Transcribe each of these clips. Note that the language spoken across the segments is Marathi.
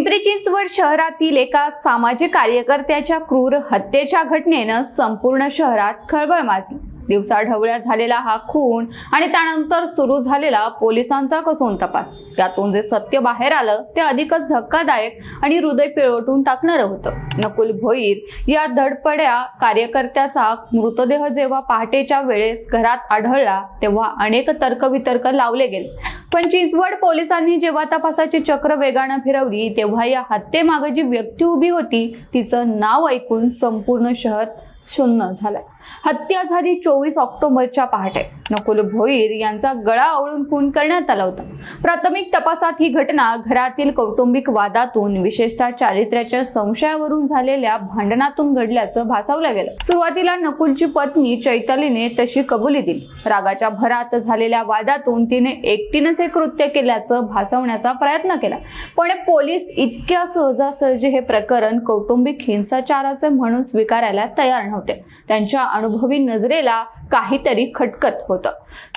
पिंपरी चिंचवड शहरातील एका सामाजिक कार्यकर्त्याच्या क्रूर हत्येच्या घटनेनं संपूर्ण शहरात खळबळ माजली. दिवसाढवळ्या झालेला हा खून आणि त्यानंतर सुरू झालेला पोलिसांचा कसून तपास. त्यातून जे सत्य बाहेर आलं ते अधिकच धक्कादायक आणि हृदय पिळवटून टाकणारं होतं. नकुल भोईर या धडपड्या कार्यकर्त्याचा मृतदेह जेव्हा पहाटेच्या वेळेस घरात आढळला तेव्हा अनेक तर्कवितर्क लावले गेले. पण चिंचवड पोलिसांनी जेव्हा तपासाची चक्र वेगानं फिरवली तेव्हा या हत्येमागे जी व्यक्ती उभी होती तिचं नाव ऐकून संपूर्ण शहर शून्य झालाय. हत्या झाली चोवीस ऑक्टोबरच्या पहाटे नकुल भोईर यांचा गळा आवळून खून करण्यात आला होता. प्राथमिक तपासात ही घटना घरातील कौटुंबिक वादातून विशेषतः चारित्र्याच्या संशयावरून झालेल्या भांडणातून घडल्याचं भासवलं गेलं. सुरुवातीला नकुलची पत्नी चैतालीने तशी कबुली दिली. रागाच्या भरात झालेल्या वादातून तिने एकटीनंच हे कृत्य केल्याचं भासवण्याचा प्रयत्न केला. पण पोलीस इतक्या सहजासहजी हे प्रकरण कौटुंबिक हिंसाचाराचे म्हणून स्वीकारायला तयार नव्हते. त्यांच्या अनुभवी नजरेला काहीतरी खटकत होतं.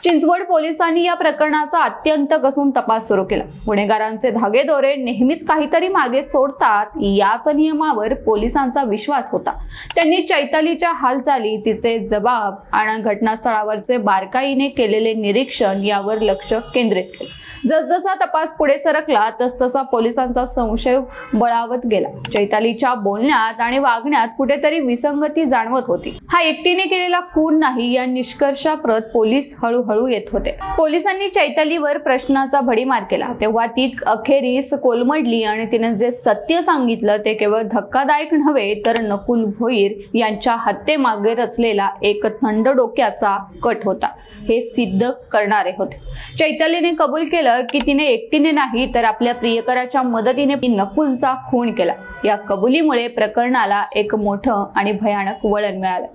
चिंचवड पोलिसांनी या प्रकरणाचा अत्यंत कसून तपास सुरू केला. गुन्हेगारांचे धागेदोरे नेहमीच काहीतरी मागे सोडतात याच नियमावर पोलिसांचा विश्वास होता. त्यांनी चैतालीच्या हालचाली तिचे जबाब आणि घटनास्थळावरचे बारकाईने केलेले निरीक्षण यावर लक्ष केंद्रित केले. जसजसा तपास पुढे सरकला तसतसा पोलिसांचा संशय बळावत गेला. चैतालीच्या बोलण्यात आणि वागण्यात कुठेतरी विसंगती जाणवत होती. हा एकटीने केलेला खून नाही या निष्कर्षाप्रत पोलीस हळूहळू येत होते. पोलिसांनी चैतालीवर प्रश्नाचा भडीमार केला. तेव्हा ती अखेरीस कोलमडली आणि तिने जे सत्य सांगितलं ते केवळ धक्कादायक नव्हे तर नकुल भोईर यांच्या हत्येमागे रचलेला एक थंड डोक्याचा कट होता. हे सिद्ध करणारे होते. चैतालीने कबूल केलं की तिने एकटीने नाही तर आपल्या प्रियकराच्या मदतीने नकुलचा खून केला. या कबुलीमुळे प्रकरणाला एक मोठं आणि भयानक वळण मिळालं.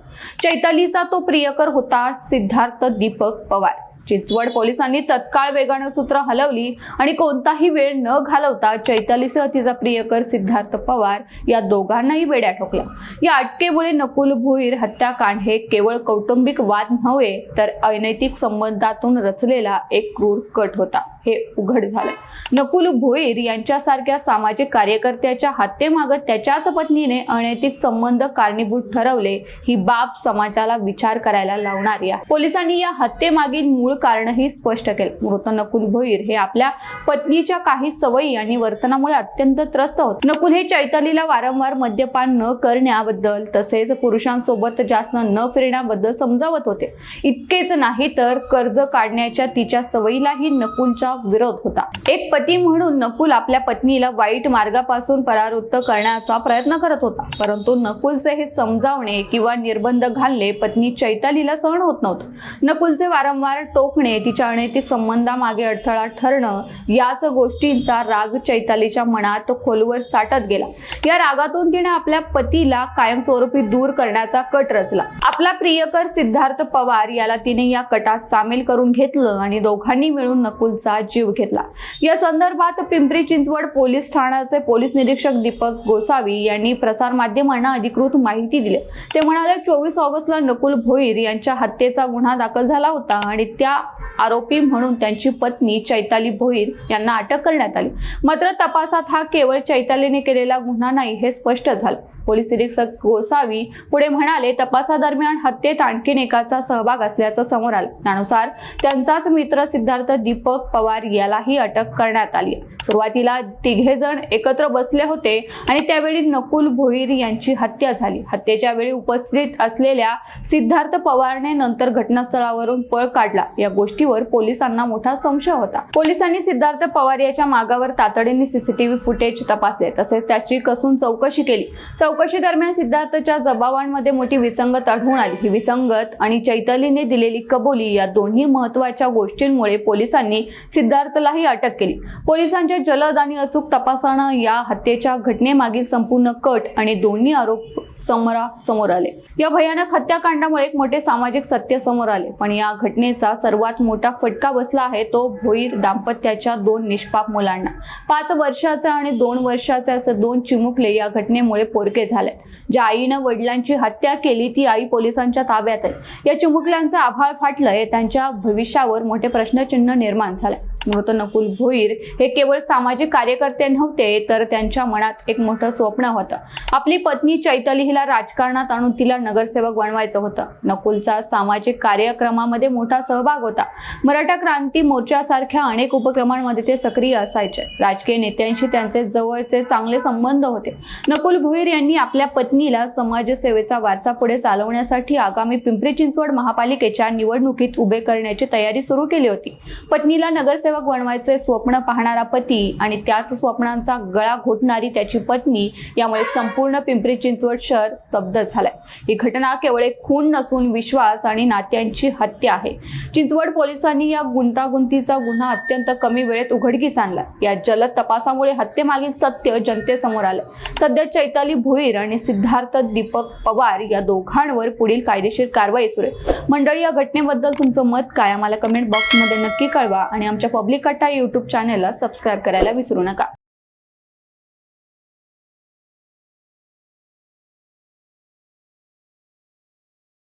चैतालीचा तो प्रियकर होता सिद्धार्थ दीपक पवार. चिंचवड पोलिसांनी तत्काळ वेगानं सूत्र हलवली आणि कोणताही वेळ न घालवता चैतालीसह तिचा प्रियकर सिद्धार्थ पवार या दोघांनाही वेड्या ठोकल्या. या अटकेमुळे नकुल भुईर हत्याकांड हे केवळ कौटुंबिक वाद नव्हे तर अनैतिक संबंधातून रचलेला एक क्रूर कट होता. हे उघड झालं. नकुल भोईर यांच्यासारख्या सामाजिक कार्यकर्त्याच्या हत्येमागत त्याच्याच पत्नीने अनैतिक संबंध कारणीभूत ठरवले ही बाब समाजाला विचार करायला लावणारी आहे. पोलिसांनी या हत्येमागील मूळ कारणही स्पष्ट केलं. मृत नकुल भोईर हे आपल्या पत्नीच्या काही सवयी आणि वर्तनामुळे अत्यंत त्रस्त होत. नकुल हे चैतालीला वारंवार मद्यपान न करण्याबद्दल तसेच पुरुषांसोबत जास्त न फिरण्याबद्दल समजावत होते. इतकेच नाही तर कर्ज काढण्याच्या तिच्या सवयीलाही नकुलचा विरोध होता. एक पती म्हणून नकुल आपल्या पत्नीला वाईट मार्गापासून परावृत्त करण्याचा प्रयत्न करत होता. परंतु नकुलचे हे समजावणे किंवा निर्बंध घालणे पत्नी चैतालीला सहन होत नव्हतं. नकुलचे वारंवार टोकणे तिच्या अनैतिक संबंधामागे अडथळा ठरणं याच गोष्टींचा राग चैतालीच्या मनात खोलवर साठत गेला. या रागातून तिने आपल्या पतीला कायमस्वरूपी दूर करण्याचा कट रचला. आपला प्रियकर सिद्धार्थ पवार याला तिने या कटात सामील करून घेतलं आणि दोघांनी मिळून नकुलचा जीव घेतला. या संदर्भात पिंपरी चिंचवड पोलीस ठाण्याचे पोलीस निरीक्षक दीपक गोसावी यांनी प्रसारमाध्यमांना अधिकृत माहिती दिली. ते म्हणाले चोवीस ऑगस्टला नकुल भोईर यांच्या हत्येचा गुन्हा दाखल झाला होता आणि त्या आरोपी म्हणून त्यांची पत्नी चैताली भोईर यांना अटक करण्यात आली. मात्र तपासात हा केवळ चैतालीने केलेला गुन्हा नाही हे स्पष्ट झालं. पोलीस निरीक्षक गोसावी पुढे म्हणाले तपासादरम्यान हत्येत आणखीन एकाचा सहभाग असल्याचं समोर आलं. त्यानुसार त्यांचाच मित्र सिद्धार्थ दीपक पवार यालाही अटक करण्यात आली. सुरुवातीला तिघे जण एकत्र बसले होते आणि त्यावेळी नकुल भोईर यांची हत्या झाली. हत्येच्या वेळी उपस्थित असलेल्या सिद्धार्थ पवारने नंतर घटनास्थळावरून पळ काढला. या गोष्टीवर पोलिसांना मोठा संशय होता. पोलिसांनी सिद्धार्थ पवार याच्या मागावर तातडीने सीसीटीव्ही फुटेज तपासले. तसेच त्याची कसून चौकशी केली. चौक चौकशी दरम्यान सिद्धार्थच्या जबाबांमध्ये मोठी विसंगत आढळून आली. ही विसंगत आणि चैतालीने दिलेली कबुली या दोन्ही महत्त्वाच्या गोष्टींमुळे पोलिसांनी सिद्धार्थलाही अटक केली. पोलिसांच्या जलद आणि अचूक तपासानं या हत्येच्या घटनेमागील संपूर्ण कट आणि दोन्ही आरोप समोरासमोर आले. या भयानक हत्याकांडामुळे एक मोठे सामाजिक सत्य समोर आले. पण या घटनेचा सर्वात मोठा फटका बसला आहे तो भोईर दाम्पत्याच्या दोन निष्पाप मुलांना. पाच वर्षाचा आणि दोन वर्षाचे असे दोन चिमुकले या घटनेमुळे पोरके झालेत. ज्या आईनं वडिलांची हत्या केली ती आई पोलिसांच्या ताब्यात आहे. या चिमुकल्यांचे आभाळ फाटलंय त्यांच्या भविष्यावर मोठे प्रश्नचिन्ह निर्माण झाले मृत नकुल भोईर हे केवळ सामाजिक कार्यकर्ते नव्हते तर त्यांच्या मनात एक मोठं स्वप्न होतं. आपली पत्नी चैतली हिला राजकारणात आणून तिला नगरसेवक बनवायचं होतं. नकुलचा सामाजिक कार्यक्रमामध्ये मोठा सहभाग होता. मराठा क्रांती मोर्चासारख्या अनेक उपक्रमांमध्ये ते सक्रिय असायचे. राजकीय नेत्यांशी त्यांचे जवळचे चांगले संबंध होते. नकुल भोईर यांनी आपल्या पत्नीला समाजसेवेचा वारसा पुढे चालवण्यासाठी आगामी पिंपरी चिंचवड महापालिकेच्या निवडणुकीत उभे करण्याची तयारी सुरू केली होती. पत्नीला नगरसेवक बनवायचे स्वप्न पाहणारा पती आणि त्याच स्वप्नांचा गळा घोटणारी त्याची पत्नी यामुळे संपूर्ण पिंपरी चिंचवड शहर स्तब्ध झालंय. ही घटना केवळ एक खून नसून विश्वास आणि नात्यांची हत्या आहे. चिंचवड पोलिसांनी या गुंतागुंतीचा गुन्हा अत्यंत कमी वेळेत उघडकीस आणला या जलद तपासामुळे हत्येमागील सत्य जनतेसमोर आलं. सध्या चैताली भोईर आणि सिद्धार्थ दीपक पवार या दोघांवर पुढील कायदेशीर कारवाई सुरू आहे. मंडळी या घटनेबद्दल तुमचं मत काय? आम्हाला कमेंट बॉक्समध्ये नक्की कळवा आणि आमच्या पब्लिक कट्टा यूट्यूब चॅनेलला सबस्क्राईब करायला विसरू नका.